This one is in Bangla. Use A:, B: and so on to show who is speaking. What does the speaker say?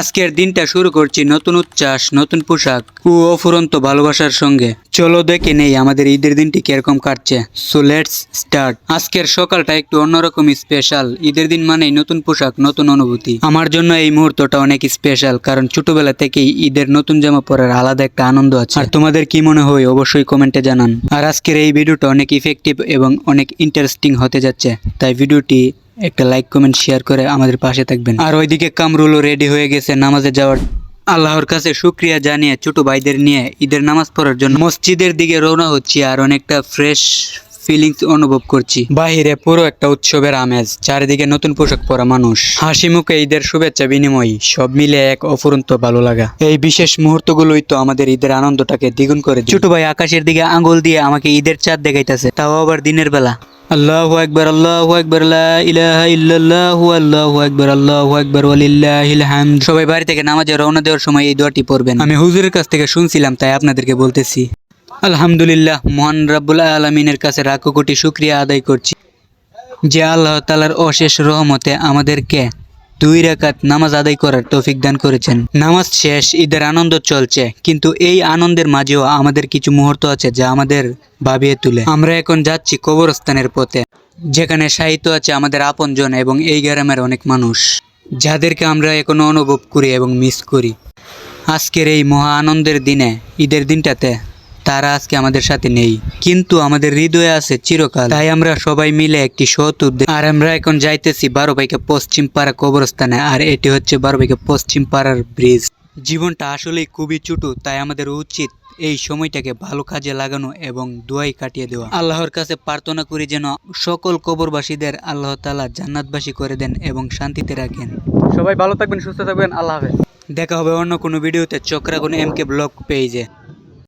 A: আজকের দিনটা শুরু করছি নতুন উচ্ছ্বাস, নতুন পোশাক ও অফুরন্ত ভালোবাসার সঙ্গে। চলো দেখে নেই আমাদের ঈদের দিনটি কীরকম কাটছে। সো লেটস স্টার্ট আজকের সকালটা একটু অন্যরকম স্পেশাল ঈদের দিন মানেই নতুন পোশাক, নতুন অনুভূতি। আমার জন্য এই মুহূর্তটা অনেক স্পেশাল কারণ ছোটবেলা থেকেই ঈদের নতুন জামা পরার আলাদা একটা আনন্দ আছে। আর তোমাদের কি মনে হয়, অবশ্যই কমেন্টে জানান। আর আজকের এই ভিডিওটা অনেক ইফেক্টিভ এবং অনেক ইন্টারেস্টিং হতে যাচ্ছে। তাই ভিডিওটি একটা লাইক কমেন্ট শেয়ার করে আমাদের পাশে থাকবেন। আর ওইদিকে কামরুলও রেডি হয়ে গেছে নামাজে যাওয়ার। আল্লাহর কাছে শুক্রিয়া জানিয়ে ছোট ভাইদের নিয়ে ঈদের নামাজ পড়ার জন্য মসজিদের দিকে রওনা হচ্ছি আর অনেকটা ফ্রেশ ফিলিংস অনুভব করছি। বাহিরে পুরো একটা উৎসবের আমেজ, চারিদিকে নতুন পোশাক পরা মানুষ। হাসি মুখে ঈদের শুভেচ্ছা বিনিময় সব মিলে এক অফুরন্ত ভালো লাগা। এই বিশেষ মুহূর্তগুলোই তো আমাদের ঈদের আনন্দটাকে দ্বিগুণ করে ছোট ভাই আকাশের দিকে আঙ্গুল দিয়ে আমাকে ঈদের চাঁদ দেখাইতেছে, তাও আবার দিনের বেলা। আল্লাহু আকবর আল্লাহ আকবর আল্লাহ ইলাহা الله الله আকবার الله আকবার ولله হামদ। সবাই বাড়ি থেকে নামাজে রওনা দেওয়ার সময় এই দোয়াটি পড়বেন। আমি হুজুরের কাছ থেকে শুনছিলাম তাই আপনাদেরকে বলতেছি। আলহামদুলিল্লাহ মহান রাব্বুল আলমিনের কাছে লাখো কোটি শুক্রিয়া আদায় করছি। যে আল্লাহ তালার অশেষ রহমতে আমাদেরকে দুই রাকাত নামাজ আদায় করার তৌফিক দান করেছেন। নামাজ শেষ, ঈদের আনন্দ চলছে, কিন্তু এই আনন্দের মাঝেও আমাদের কিছু মুহূর্ত আছে যা আমাদের ভাবিয়ে তুলে। আমরা এখন যাচ্ছি কবরস্থানের পথে, যেখানে সাহিত্য আছে আমাদের আপনজন এবং এই গ্রামের অনেক মানুষ, যাদেরকে আমরা এখনও অনুভব করি এবং মিস করি। আজকের এই মহা আনন্দের দিনে, ঈদের দিনটাতে তারা আজকে আমাদের সাথে নেই। কিন্তু আমাদের হৃদয়ে আছে চিরকাল। তাই আমরা সবাই মিলে একটি সৎ উদ্যোগ আর আমরা এখন যাইতেছি বারো বাইকে পশ্চিম পাড়া কবরস্থানে, আর এটি হচ্ছে বারো বাইকে পশ্চিম পাড়ার ব্রিজ। জীবনটা আসলেই খুবই ছোট, তাই আমাদের উচিত এই সময়টাকে ভালো কাজে লাগানো এবং দোয়াই কাটিয়ে দেওয়া। আল্লাহর কাছে প্রার্থনা করি যেন সকল কবরবাসীদের আল্লাহ তালা জান্নাতবাসী করে দেন এবং শান্তিতে রাখেন। সবাই ভালো থাকবেন, সুস্থ থাকবেন, আল্লাহ হাফেজ। দেখা হবে অন্য কোনো ভিডিওতে। চক্রাগুন এম কে ব্লগ পেজে